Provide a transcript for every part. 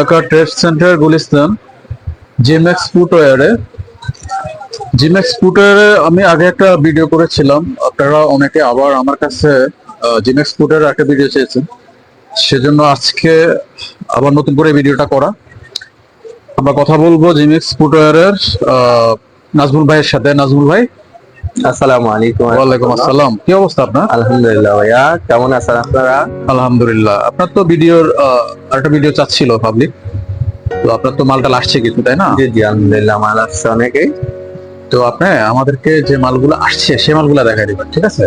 Dhaka trade centre Gulistan Jimex ফুটওয়ারে Jimex ফুটওয়ারে আমি আগে একটা ভিডিও করেছিলাম। আপনারা অনেকে আবার আমার কাছে জিমেক্স ফুটওয়ারে একটা ভিডিও চেয়েছেন। সেজন্য আজকে আবার নতুন করে ভিডিওটা করা। আমরা কথা বলব জিমেক্স ফুটওয়ারের নাজমুল ভাইয়ের সাথে। নাজমুল ভাই আসসালামু আলাইকুম। ওয়ালাইকুম আসসালাম। কি অবস্থা আপনার? আলহামদুলিল্লাহ ভাইয়া কেমন আছেন আপনারা? আলহামদুলিল্লাহ। আপনার তো ভিডিওর একটা ভিডিও চাচ্ছিল পাবলিক তো আপনার তো মালটা আসছে কিছু তাই না? জি জি আলহামদুলিল্লাহ মাল আসছে অনেকেই তো আপনি আমাদেরকে যে মালগুলো আসছে মালগুলো দেখাই দিবেন ঠিক আছে?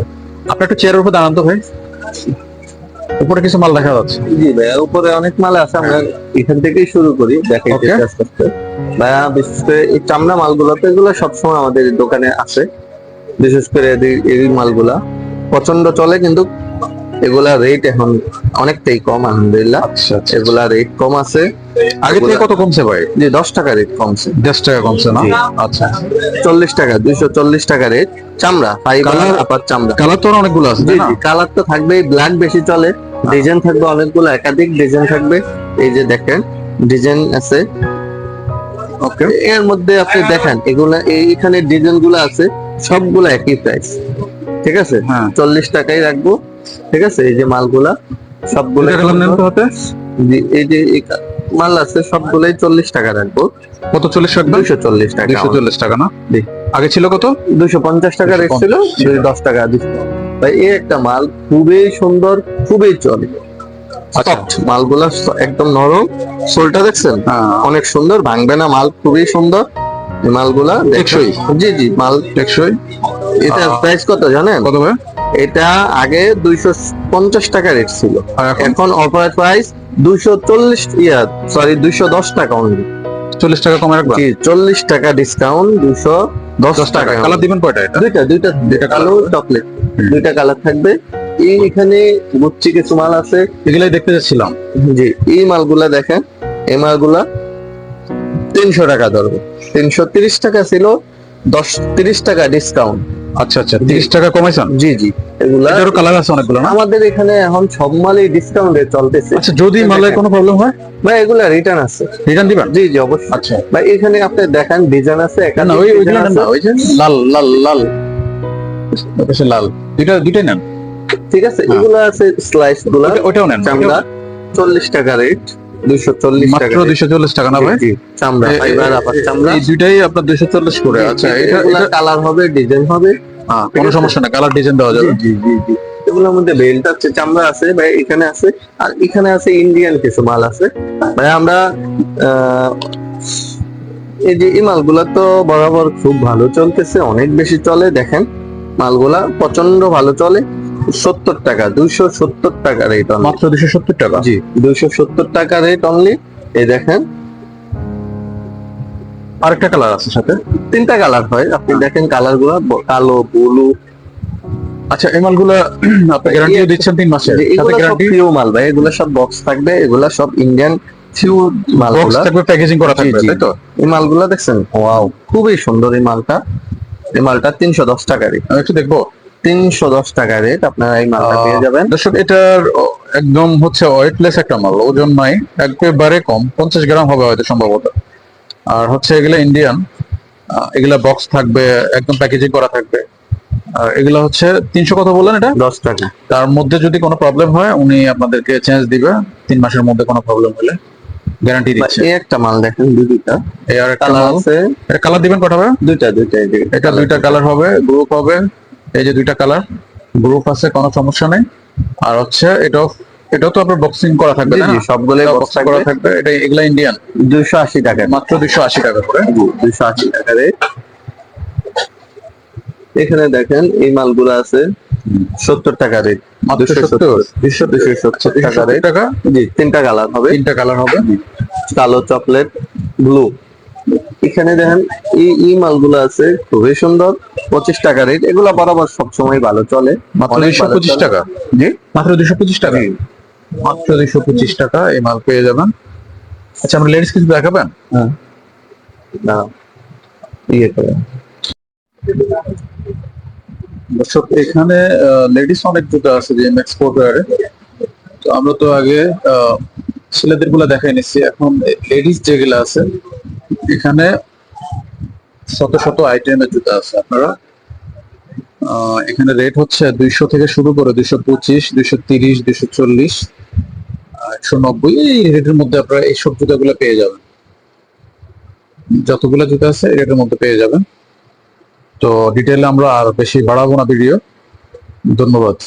আপনি একটু চেয়ারের উপর দাঁড়ান তো ভাই। উপরে কিছু মাল দেখা যাচ্ছে। জি ভাইয়া উপরে অনেক মাল আছে আমরা এখান থেকেই শুরু করি Okay. আস্তে আস্তে। ভাইয়া বিশেষ করে এই চামড়া মালগুলো তো এগুলো সবসময় আমাদের দোকানে আছে বিশেষ করে এই- মালগুলা। প্রচণ্ড চলে কিন্তু এগুলা রেট এখন অনেকটাই কম আলহামদুলিল্লাহ। আচ্ছা আচ্ছা। এগুলা রেট কম আছে। আগে থেকে কত কমছে ভাই? জি দশ টাকা রেট কমছে। দশ টাকা কমছে না? আচ্ছা। চল্লিশ টাকা দুইশো চল্লিশ টাকা রেট চামড়া ফাইবার Colour? আপার চামড়া। কালার তো অনেকগুলো আছে জি জি কালার তো থাকবেই ব্ল্যাক বেশি চলে। ডিজাইন থাকবে অনেকগুলো একাধিক ডিজাইন থাকবে। এই যে দেখেন ডিজাইন আছে। এর মধ্যে আপনি দেখেন এগুলা এই- এখানে ডিজাইনগুলো আছে সবগুলো একই প্রাইস ঠিক আছে? হ্যাঁ। চল্লিশ টাকাই রাখব। ঠিক আছে? এই যে মালগুলা সবগুলো এই যে মাল আছে সবগুলাই চল্লিশ টাকা রাখব। কত চল্লিশ রাখবেন? দুইশো চল্লিশ টাকা। দুইশো চল্লিশ টাকা না? জি। আগে ছিল কত? দুইশো পঞ্চাশ টাকা রেট ছিল দশ টাকা। ভাই এই একটা মাল খুবই সুন্দর খুবই চলে। Soft, মালগুলা একদম নরম। সোলটা দেখছেন? হ্যাঁ। অনেক সুন্দর। ভাঙবে না। মাল খুবই সুন্দর। এই মালগুলা। টেকসই? জি জি মাল টেকসই। এটা প্রাইস কত জানেন? কত ভাই? এটা আগে দুইশো পঞ্চাশ টাকা রেট ছিল। এখন? অফার প্রাইস দুইশো চল্লিশ ইয়া সরি দুইশো দশ টাকা অনলি চল্লিশ টাকা কমে রাখবেন জি চল্লিশ টাকা ডিসকাউন্ট দশ দশ টাকা। কালার দিবেন কয়টা দুইটা দুইটা দুইটা কালো চকলেট দুইটা কালার থাকবে। এই এখানে গুচ্ছি কিছু মাল আছে এগুলাই দেখতে যাচ্ছিলাম। জি এই মালগুলা দেখেন এই মালগুলা তিনশো টাকা ধরবে। তিনশো তিরিশ টাকা ছিল দশ তিরিশ টাকা ডিসকাউন্ট আচ্ছা আচ্ছা তিরিশ টাকা কমাইছেন? জি জি এগুলা কালার আছে অনেকগুলো আমাদের এখানে এখন সব মালই ডিসকাউন্টে চলতেছে। আচ্ছা যদি মালে কোনো প্রবলেম হয়? ভাই এগুলা রিটার্ন আছে। রিটার্ন দিবেন? জি জি অবশ্যই। আচ্ছা। ভাই এখানে আপনি দেখেন ডিজাইন আছে না ওই ওই আছে। না ওই যে লাল লাল লাল। লাল দুইটা দুইটাই নেন। ঠিক আছে। এগুলা আছে স্লাইসগুলা। ওটাও নেন চামড়া চল্লিশ টাকা রেট দুইশো চল্লিশ টাকা দুইশো চল্লিশ টাকা না ভাই? চামড়া ফাইবার চামড়া। এই দুইটাই আপনার দুইশো চল্লিশ করে। আচ্ছা এটা কালার হবে ডিজাইন হবে। হ্যাঁ, কোনো সমস্যা না কালার ডিজাইন দেওয়া যাবে। জি জি জি এগুলোর মধ্যে বেল্ট আছে চামড়া আছে ভাই এখানে আছে। আর এখানে আছে ইন্ডিয়ান কিছু মাল আছে। ভাই আমরা এই যে এই মালগুলা তো বরাবর খুব ভালো চলতেছে অনেক বেশি চলে দেখেন। মালগুলা প্রচণ্ড ভালো চলে। সত্তর টাকা দুইশো সত্তর টাকা রেট মাত্র দুইশো সত্তর টাকা? জি দুইশো সত্তর টাকা রেট অনলি এই দেখেন। আরেকটা কালার আছে সাথে। তিনটা কালার হয়। আপনি দেখেন কালারগুলা কালো ব্লু আচ্ছা এই মালগুলো আপনি গ্যারান্টিও দিচ্ছেন তিন মাসের। সাথে গ্যারান্টি প্রিয় মাল ভাই। এগুলো সব বক্স থাকবে। এগুলা সব ইন্ডিয়ান ফিউ মালগুলা। থাকবে প্যাকেজিং করা থাকবে তাই তো? এই মালগুলা দেখছেন? ওয়াও খুবই সুন্দর এই মালটা। এই মালটা তিনশো দশ টাকা রেট আমি একটু দেখব। তিনশো দশ টাকা রেট আপনারা এই মালটা পেয়ে যাবেন। দর্শক এটার একদম হচ্ছে ওয়েটলেস একটা মাল ওজন নাই একেবারে কম পঞ্চাশ গ্রাম হবে হয়তো সম্ভবত। আর হচ্ছে এগুলা ইন্ডিয়ান এগুলা বক্স থাকবে একদম প্যাকেজিং করা থাকবে। আর এগুলা হচ্ছে তিনশো কত বললেন এটা? দশ টাকা। তার মধ্যে যদি কোনো প্রবলেম হয় উনি আপনাদেরকে চেঞ্জ দিবে তিন মাসের মধ্যে কোনো প্রবলেম হলে গ্যারান্টি দিচ্ছে। এই একটা মাল দেখেন দুইটা। এই আর একটা কালার মাল। আছে। এটা কালার দিবেন কটা হবে? দুইটা দুইটা এটা দুইটা কালার হবে গ্রুপ হবে। এই যে দুইটা কালার গ্রুপ আছে কোনো সমস্যা নেই। আর হচ্ছে এটাও এটা তো আপনার বক্সিং করা থাকবে জি, না? সবগুলোই বক্স করা থাকবে। এটা এগুলা ইন্ডিয়ান দুইশো আশি টাকা মাত্র দুইশো আশি টাকা করে। দুইশো আশি টাকা রেট এখানে দেখেন এই মালগুলো আছে সত্তর টাকা রেট মাত্র সত্তর? দুইশো দুইশো সত্তর টাকা। টাকা রেট টাকা জি তিনটা কালার হবে। তিনটা কালার হবে। কালো চকলেট ব্লু এখানে দেখেন এই এই মালগুলো আছে খুবই সুন্দর। পঁচিশ টাকা রেট এগুলা বরাবর সবসময় ভালো চলে। মাত্র ভালো পঁচিশ। টাকা? জি? মাত্র দুইশো পঁচিশ টাকা? মাত্র দুইশো পঁচিশ টাকা এই মাল পেয়ে যাবেন। আচ্ছা আমরা লেডিস কিছু দেখাবেন? হ্যাঁ। না। ইয়ে করে দর্শক এখানে লেডিস অনেক জুতো আছে যে এক্সপোর্ট ওয়ারে তো আমরা তো আগে আহ, ছেলেদেরগুলা দেখাই নিচ্ছি। এখন লেডিস যেগুলো আছে এখানে শত শত আইটেমের জুতা আছে আপনারা। এখানে রেট হচ্ছে দুইশো থেকে শুরু করে দুইশো পঁচিশ, দুইশো তিরিশ, দুইশো চল্লিশ একশো নব্বই, এই রেটের মধ্যে আপনারা এইসব জুতাগুলো পেয়ে যাবেন। যতগুলো জুতা আছে রেটের মধ্যে পেয়ে যাবেন। তো ডিটেলে আমরা আর বেশি বাড়াবো না ভিডিও ধন্যবাদ।